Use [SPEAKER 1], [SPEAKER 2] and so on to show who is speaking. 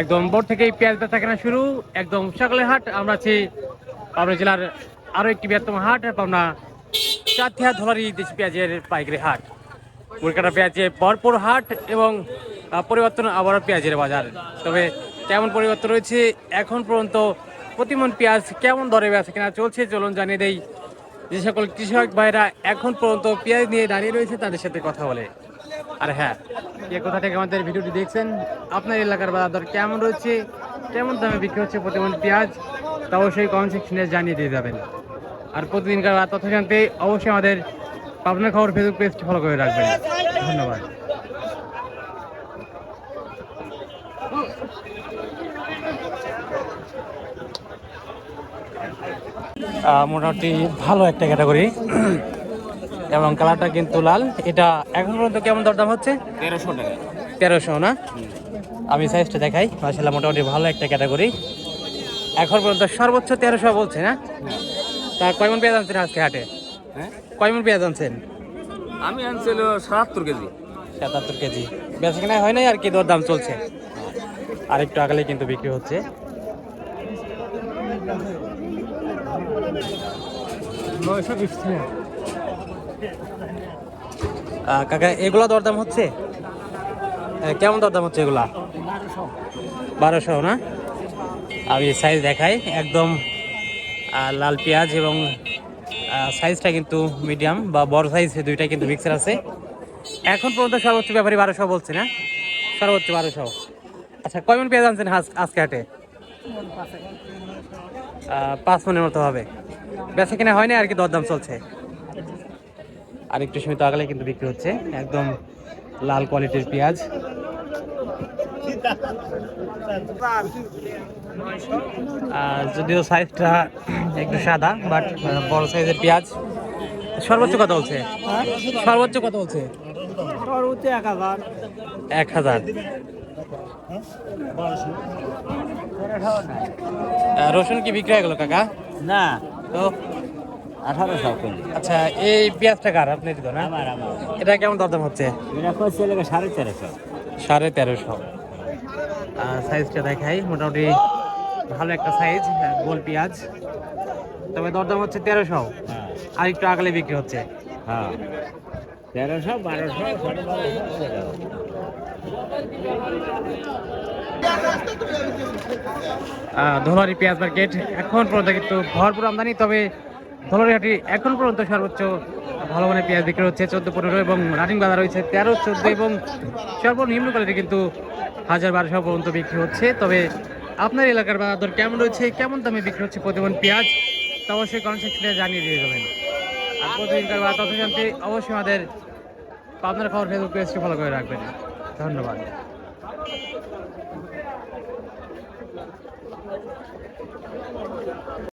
[SPEAKER 1] একদম বোর্ড থেকেই পেঁয়াজ বেচা কেনা শুরু, একদম সকালের হাট, আমরা আছি পাবনা জেলার আরও একটি বৃহত্তম হাট, পাবনা চাথিয়া ধলারি দেশি পেঁয়াজের পাইকারি হাট। কলকাতা পেঁয়াজের ভরপুর হাট এবং পরিবর্তন আবারও পেঁয়াজের বাজার। তবে কেমন পরিবর্তন রয়েছে, এখন পর্যন্ত প্রতিমন পেঁয়াজ কেমন দরে বেচা কেনা চলছে চলুন জানিয়ে দেই। যে সকল কৃষক ভাইরা এখন পর্যন্ত পেঁয়াজ নিয়ে দাঁড়িয়ে রয়েছে, তাদের সাথে কথা বলে। আর হ্যাঁ কে কোথা থেকে আমাদের ভিডিওটি দেখছেন, আপনার এলাকার বাজার দর কেমন রয়েছে, কেমন দামে বিক্রি হচ্ছে প্রতিমন পেঁয়াজ, তা অবশ্যই কমেন্ট সেকশনে জানিয়ে দিয়ে যাবেন। আর প্রতিদিনকার তথ্য জানতে অবশ্যই আমাদের পাবনা খবর ফেসবুক পেজটি ফলো করে রাখবেন। ধন্যবাদ। মোটামুটি ভালো একটা ক্যাটাগরি এবং কালারটা কিন্তু লাল। এটা এখন পর্যন্ত কেমন দরদাম হচ্ছে?
[SPEAKER 2] তেরোশো টাকা।
[SPEAKER 1] তেরোশো না? আমি সাইজটা দেখাই। মাসাল্লাহ মোটামুটি ভালো একটা ক্যাটাগরি এখন পর্যন্ত সর্বোচ্চ তেরোশো বলছে না? তা কয়মন পেঁয়াজ আনছেন আজকে হাটে?
[SPEAKER 2] হ্যাঁ?
[SPEAKER 1] কয়মন পেঁয়াজ আনছেন?
[SPEAKER 2] আমি আনছিল সাতাত্তর কেজি।
[SPEAKER 1] সাতাত্তর কেজি। বেচা কেনা হয় নাই আর কি দরদাম চলছে। আর একটু আগালে কিন্তু বিক্রি হচ্ছে। আহ, কাকা, এগুলা দরদাম হচ্ছে? কেমন দরদাম হচ্ছে এগুলা? বারোশো, না? আমি সাইজ দেখাই। একদম লাল পেঁয়াজ এবং সাইজটা কিন্তু মিডিয়াম বা বড় সাইজ দুইটা কিন্তু মিক্সার আছে। এখন পর্যন্ত সর্বোচ্চ ব্যাপারী বারোশো বলছে, না? সর্বোচ্চ বারোশো। আচ্ছা কয়মন পেঁয়াজ আনছেন আজ- আজকে হাটে? পাঁচ মনের মতো হবে। বেচা কিনা হয়নি আর কি দরদাম চলছে? আর একটু সময় তো আগালে কিন্তু বিক্রি হচ্ছে। একদম লাল কোয়ালিটির পেঁয়াজ। আর যদিও সাইজটা একটু সাদা বাট বড় সাইজের পেঁয়াজ। সর্বোচ্চ কত বলছে? সর্বোচ্চ কত বলছে?
[SPEAKER 3] সর্বোচ্চ এক হাজার।
[SPEAKER 1] এক হাজার। রসুন কি বিক্রি হয়ে গেল কাকা?
[SPEAKER 3] না।
[SPEAKER 1] তো
[SPEAKER 3] আঠারোশো
[SPEAKER 1] আচ্ছা এই পেঁয়াজটা কার? আপনি দিত না?
[SPEAKER 3] আমার আমার।
[SPEAKER 1] এটা কেমন দরদাম হচ্ছে?
[SPEAKER 3] সাড়ে তেরোশো।
[SPEAKER 1] সাড়ে তেরোশো। সাইজটা দেখাই। মোটামুটি ভালো একটা সাইজ গোল পেঁয়াজ। তবে দরদাম হচ্ছে তেরোশো।
[SPEAKER 3] হ্যাঁ।
[SPEAKER 1] আর একটু আগালে বিক্রি হচ্ছে।
[SPEAKER 3] হ্যাঁ। তেরোশো বারোশো।
[SPEAKER 1] ধোলারি পেঁয়াজ মার্কেট এখন পর্যন্ত কিন্তু ভরপুর আমদানি তবে ধলারিহাটি এখন পর্যন্ত সর্বোচ্চ ভালো মানে পেঁয়াজ বিক্রি হচ্ছে চোদ্দ পনেরো এবং রানিং বাজার রয়েছে তেরো, চোদ্দ এবং সর্বনিম্ন কোয়ালিটি কিন্তু হাজার বারোশো পর্যন্ত বিক্রি হচ্ছে। তবে আপনার এলাকার বাজার দর কেমন রয়েছে? কেমন দামে বিক্রি হচ্ছে প্রতিমন পেঁয়াজ? তা অবশ্যই কমেন্ট জানিয়ে দিয়ে যাবেন। আর প্রতিদিনকার বাজার তথ্য জানতে অবশ্যই আমাদের আপনার খবর ফেসবুক পেজটি ফলো করে রাখবেন। ধন্যবাদ।